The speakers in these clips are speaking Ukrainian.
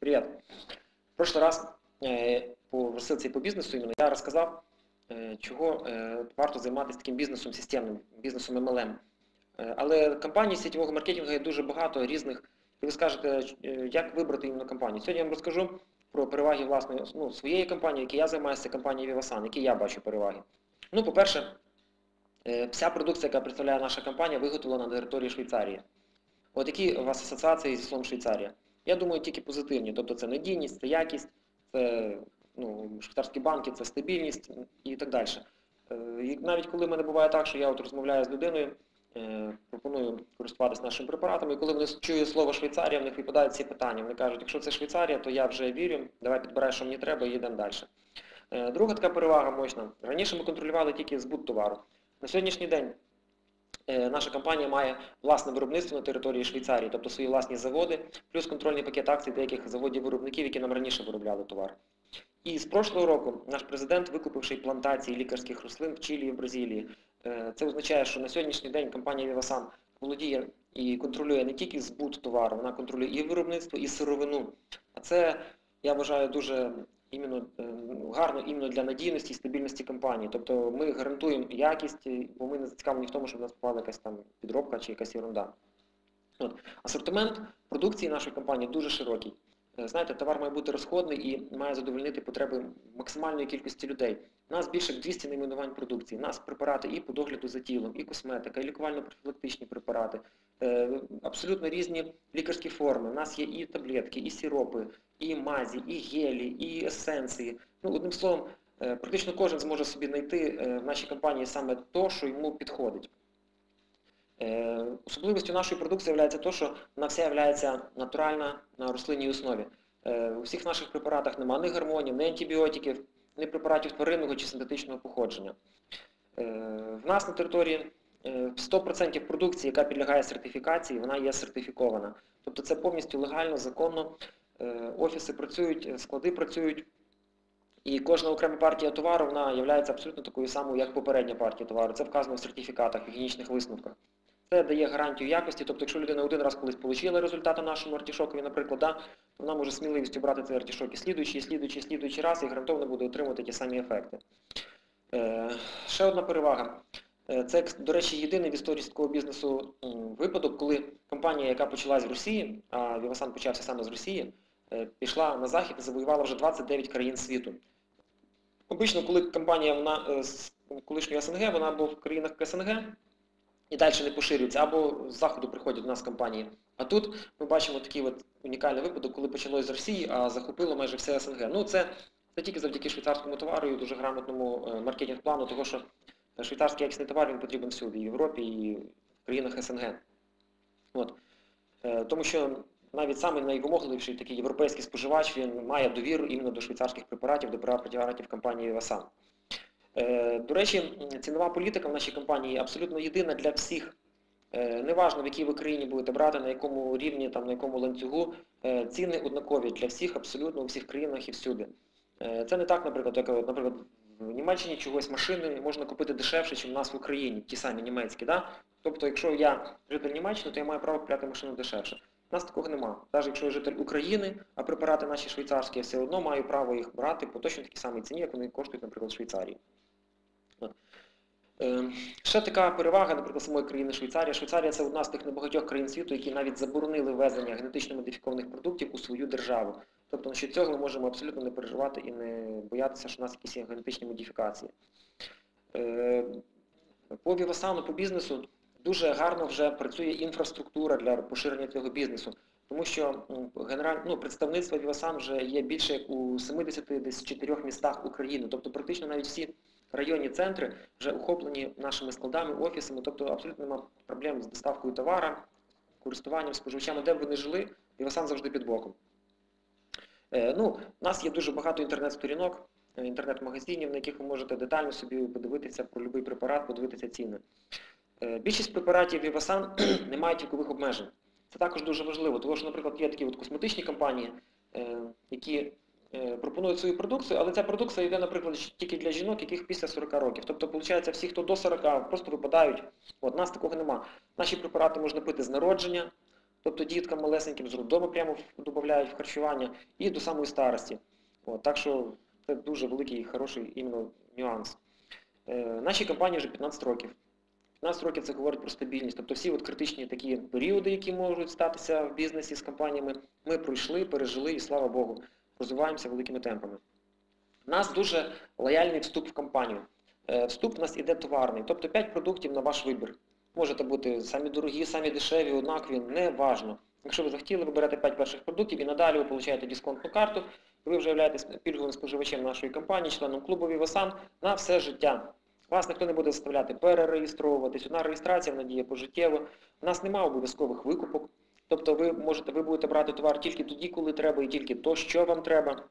Привет. В прошлый раз е, по розсилці по бізнесу іменно я розказав, е, чого е, варто займатися таким бізнесом системним, бізнесом MLM. Е, Але компаній сітєвого маркетингу є дуже багато різних. І ви скажете, е, як вибрати іменно компанію. Сьогодні я вам розкажу про переваги власної ну, своєї компанії, які я займаюся, це компанія Vivasan, які я бачу переваги. Ну, по-перше, е, вся продукція, яка представляє наша компанія, виготовлена на території Швейцарії. От які у вас асоціації зі словом Швейцарія? Я думаю, тільки позитивні. Тобто це надійність, це якість, це ну, швейцарські банки, це стабільність і так далі. Е, навіть коли в мене буває так, що я от розмовляю з людиною, е, пропоную користуватися нашими препаратами, і коли вони чують слово Швейцарія, в них випадають ці питання. Вони кажуть, якщо це Швейцарія, то я вже вірю, давай підбирай, що мені треба, і йдемо далі. Е, Друга така перевага мощна. Раніше ми контролювали тільки збут товару. На сьогоднішній день наша компанія має власне виробництво на території Швейцарії, тобто свої власні заводи, плюс контрольний пакет акцій деяких заводів-виробників, які нам раніше виробляли товар. І з прошлого року наш президент, викупивши плантації лікарських рослин в Чилі і в Бразилії, е, це означає, що на сьогоднішній день компанія Vivasan володіє і контролює не тільки збут товару, вона контролює і виробництво, і сировину. А це, я вважаю, дуже іменно, е, гарно іменно для надійності і стабільності компанії. Тобто ми гарантуємо якість, бо ми не зацікавлені в тому, щоб в нас попала якась там підробка чи якась ерунда. От. Асортимент продукції нашої компанії дуже широкий. Е, Знаєте, товар має бути розходний і має задовольнити потреби максимальної кількості людей. У нас більше 200 найменувань продукції. У нас препарати і по догляду за тілом, і косметика, і лікувально-профілактичні препарати, абсолютно різні лікарські форми. У нас є і таблетки, і сиропи, і мазі, і гелі, і есенції. Ну, одним словом, е, практично кожен зможе собі знайти е, в нашій компанії саме то, що йому підходить. Е, Особливістю нашої продукції є те, що вона вся є натуральна на рослинній основі. Е, У всіх наших препаратах немає ні гормонів, ні антибіотиків, ні препаратів тваринного чи синтетичного походження. Е, В нас на території е, 100% продукції, яка підлягає сертифікації, вона є сертифікована. Тобто це повністю легально, законно. Е, Офіси працюють, склади працюють. І кожна окрема партія товару вона є абсолютно такою самою, як попередня партія товару. Це вказано в сертифікатах, в гігієнічних висновках. Це дає гарантію якості, тобто якщо людина один раз колись отримала результати нашому артішокові, наприклад, да, вона може сміливістю брати цей артішок і слідуючий, слідуючий, слідуючий раз і гарантовано буде отримувати ті самі ефекти. Е, ще одна перевага. Е, Це, до речі, єдиний в історії такого бізнесу випадок, коли компанія, яка почалась в Росії, а Vivasan почався саме з Росії, е, пішла на захід і завоювала вже 29 країн світу. Обично, коли компанія вона, е, з колишньої СНГ, вона або в країнах СНГ і далі не поширюється, або з заходу приходять до нас компанії. А тут ми бачимо такий от унікальний випадок, коли почалось з Росії, а захопило майже все СНГ. Ну це, це тільки завдяки швейцарському товару і дуже грамотному е, маркетинг-плану, того що швейцарський якісний товар він потрібен всюди, і в Європі, і в країнах СНГ. От. Е, Тому що навіть самий найвимогливіший такий європейський споживач він має довіру іменно до швейцарських препаратів, до препаратів компанії. Е, До речі, цінова політика в нашій компанії абсолютно єдина для всіх. Е, Неважно, в якій ви країні будете брати, на якому рівні, там, на якому ланцюгу, е, ціни однакові для всіх, абсолютно у всіх країнах і всюди. Е, Це не так, наприклад, як, наприклад, в Німеччині чогось машини можна купити дешевше, ніж у нас в Україні, ті самі німецькі. Да? Тобто, якщо я житель Німеччини, то я маю право купляти машину дешевше. У нас такого нема. Навіть якщо я житель України, а препарати наші швейцарські, я все одно маю право їх брати по точно такій самій ціні, як вони коштують, наприклад, в Швейцарії. От. Е, Ще така перевага, наприклад, самої країни Швейцарія. Швейцарія це одна з тих небагатьох країн світу, які навіть заборонили ввезення генетично модифікованих продуктів у свою державу. Тобто, насчет цього ми можемо абсолютно не переживати і не боятися, що у нас якісь генетичні модифікації. Е, По Вівасану, по бізнесу дуже гарно вже працює інфраструктура для поширення цього бізнесу. Тому що генераль... ну, представництво Вівасан вже є більше як у 74 містах України. Тобто практично навіть всі районні центри вже охоплені нашими складами, офісами, тобто абсолютно немає проблем з доставкою товара, користуванням споживачами, де б вони жили, Вівасан завжди під боком. Е, ну, у нас є дуже багато інтернет-сторінок, е, інтернет-магазинів, на яких ви можете детально собі подивитися про будь-який препарат, подивитися ціни. Е, Більшість препаратів Vivasan не мають вікових обмежень. Це також дуже важливо, тому що, наприклад, є такі от косметичні компанії, які пропонують свою продукцію, але ця продукція йде, наприклад, тільки для жінок, яких після 40 років. Тобто, виходить, всі, хто до 40, просто випадають. От, нас такого нема. Наші препарати можна пити з народження, тобто діткам малесеньким з роддому прямо додають в харчування, і до самої старості. От, так що це дуже великий і хороший іменно нюанс. Е, нашій компанії вже 15 років. 15 років це говорить про стабільність. Тобто всі от критичні такі періоди, які можуть статися в бізнесі з компаніями, ми пройшли, пережили і слава Богу, розвиваємося великими темпами. У нас дуже лояльний вступ в компанію. Е, Вступ у нас іде товарний, тобто 5 продуктів на ваш вибір. Можете бути самі дорогі, самі дешеві, однакові, не важно. Якщо ви захотіли, ви берете 5 перших продуктів і надалі ви отримуєте дисконтну карту, ви вже являєтесь пільговим споживачем нашої компанії, членом клубу Вівасан на все життя. Вас ніхто не буде заставляти перереєстровуватись. Одна реєстрація вона діє пожиттєво. У нас немає обов'язкових викупок. Тобто ви можете, ви будете брати товар тільки тоді, коли треба, і тільки то, що вам треба.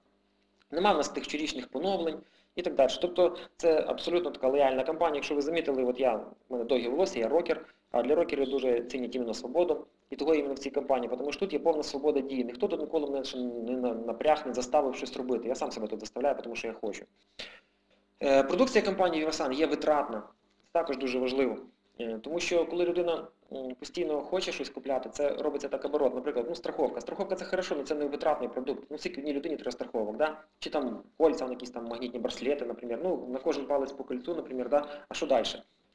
Нема в нас тих щорічних поновлень і так далі. Тобто це абсолютно така лояльна компанія. Якщо ви замітили, от я, в мене довгі волосся, я рокер, а для рокерів дуже цінять іменно свободу. І того іменно в цій компанії, тому що тут є повна свобода дії. Ніхто тут ніколи мене не напряг, не заставив щось робити. Я сам себе тут заставляю, тому що я хочу. Е, Продукція компанії Vivasan є витратна. Це також дуже важливо. Е, Тому що коли людина постійно хоче щось купляти, це робиться так оборот. Наприклад, ну страховка. Страховка це хорошо, але це не витратний продукт. Ну, скільки одній людині треба страховок, да? Чи там кольця, якісь там магнітні браслети, наприклад. Ну, на кожен палець по кольцу, наприклад, да? а що далі?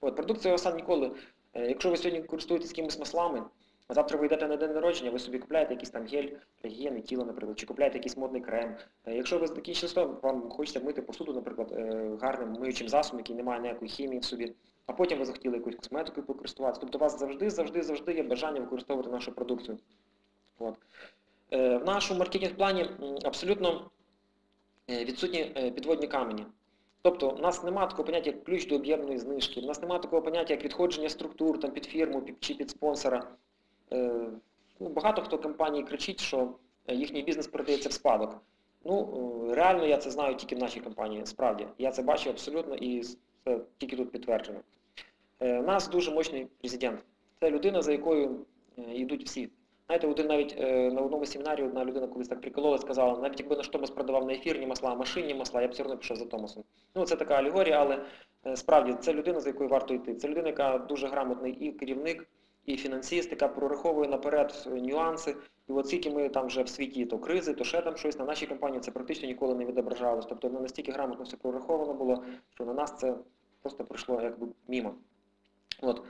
От, продукція Vivasan ніколи. е, Якщо ви сьогодні користуєтесь якимись маслами, завтра ви йдете на день народження, ви собі купляєте якийсь там гель для гігієни тіла, наприклад, чи купляєте якийсь модний крем. Якщо ви закінчили вам хочеться мити посуду, наприклад, е, гарним миючим засобом, який не має ніякої хімії в собі, а потім ви захотіли якусь косметику покористуватися. Тобто у вас завжди, завжди, завжди є бажання використовувати нашу продукцію. От. Е, В нашому маркетинг-плані абсолютно е, відсутні підводні камені. Тобто у нас немає такого поняття, як ключ до об'ємної знижки, у нас немає такого поняття, як відходження структур там, під фірму чи під спонсора. Е, ну, багато хто компаній кричить, що е, їхній бізнес передається в спадок. Ну, е, реально я це знаю тільки в нашій компанії, справді. Я це бачу абсолютно і це тільки тут підтверджено. Е, У нас дуже мощний президент. Це людина, за якою е, йдуть всі. Знаєте, один навіть е, на одному семінарі одна людина колись так приколола, сказала, навіть якби наш Томас продавав не ефірні масла, а машинні масла, я б все одно пішов за Томасом. Ну, це така алегорія, але е, справді це людина, за якою варто йти. Це людина, яка дуже грамотний і керівник, і фінансист, яка прораховує наперед нюанси. І от скільки ми там вже в світі то кризи, то ще там щось, на нашій компанії це практично ніколи не відображалось. Тобто воно настільки грамотно все прораховано було, що на нас це просто пройшло якби мімо. От.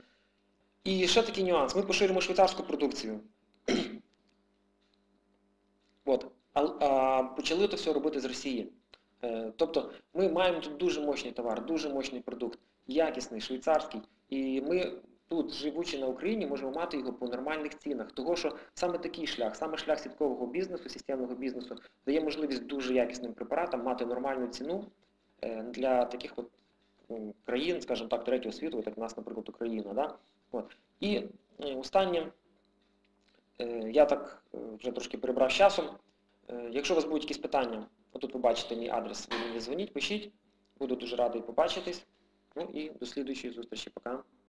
І ще такий нюанс. Ми поширюємо швейцарську продукцію. От. А, а почали це все робити з Росії. Е, тобто ми маємо тут дуже мощний товар, дуже мощний продукт, якісний, швейцарський. І ми тут, живучи на Україні, можемо мати його по нормальних цінах. Того, що саме такий шлях, саме шлях сіткового бізнесу, системного бізнесу, дає можливість дуже якісним препаратам мати нормальну ціну е, для таких от країн, скажімо так, третього світу, як в нас, наприклад, Україна. Да? От. І е, останнє, е, я так вже трошки перебрав часом. Якщо у вас будуть якісь питання, отут ви бачите мій адрес, ви мені дзвоніть, пишіть. Буду дуже радий побачитись. Ну і до слідуючої зустрічі. Пока.